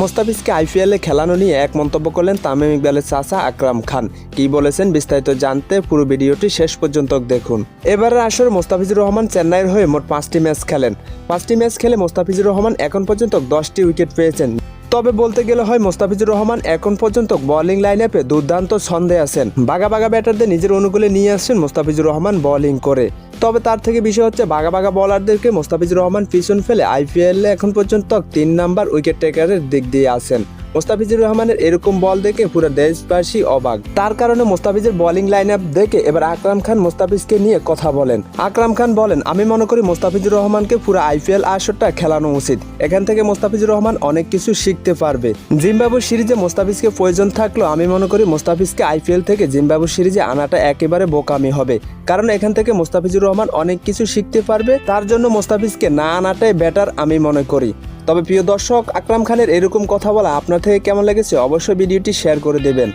মোস্তাফিজকে আইপিএলে খেলানো নিয়ে এক মন্তব্য করলেন তামিম ইকবালের চাচা আকরাম খান। কি বলেছেন বিস্তারিত জানতে পুরো ভিডিওটি শেষ পর্যন্ত দেখুন। এবারের আসরে মোস্তাফিজুর রহমান চেন্নাইয়ের হয়ে মোট পাঁচটি ম্যাচ খেলেন। পাঁচটি ম্যাচ খেলে মোস্তাফিজুর রহমান এখন পর্যন্ত দশটি উইকেট পেয়েছেন। তবে বলতে গেলে হয় মোস্তাফিজুর রহমান এখন পর্যন্ত বোলিং লাইন আপে দুর্দান্ত ছন্দে আছেন। বাগা বাগা ব্যাটারদের নিজের অনুকূলে নিয়ে আসছেন মোস্তাফিজুর রহমান বোলিং করে। তবে তার থেকে বিষয় হচ্ছে, বাঘা বাঘা বলারদেরকে মোস্তাফিজুর রহমান পিছন ফেলে আইপিএলে এখন পর্যন্ত তিন নাম্বার উইকেট টেকারের দিক দিয়ে আছেন। মোস্তাফিজুর রহমানের এরকম বল দেখে পুরো দেশবাসী অবাক। তার কারণে মোস্তাফিজের বোলিং লাইন আপ দেখে এবার আকরাম খান মোস্তাফিজকে নিয়ে কথা বলেন। আকরাম খান বলেন, আমি মনে করি মোস্তাফিজুর রহমানকে পুরো আইপিএল আসরটা খেলানো উচিত। এখান থেকে মোস্তাফিজুর রহমান অনেক কিছু শিখতে পারবে। জিম্বাবু সিরিজে মোস্তাফিজকে প্রয়োজন থাকলেও আমি মনে করি মোস্তাফিজকে আইপিএল থেকে জিম্বাবু সিরিজে আনাটা একেবারে বোকামি হবে। কারণ এখান থেকে মোস্তাফিজুর রহমান অনেক কিছু শিখতে পারবে, তার জন্য মোস্তাফিজকে না আনাটাই বেটার আমি মনে করি। তবে প্রিয় দর্শক, আকরাম খানের এরকম কথা বলা আপনার থেকে কেমন লেগেছে অবশ্যই ভিডিওটি শেয়ার করে দেবেন।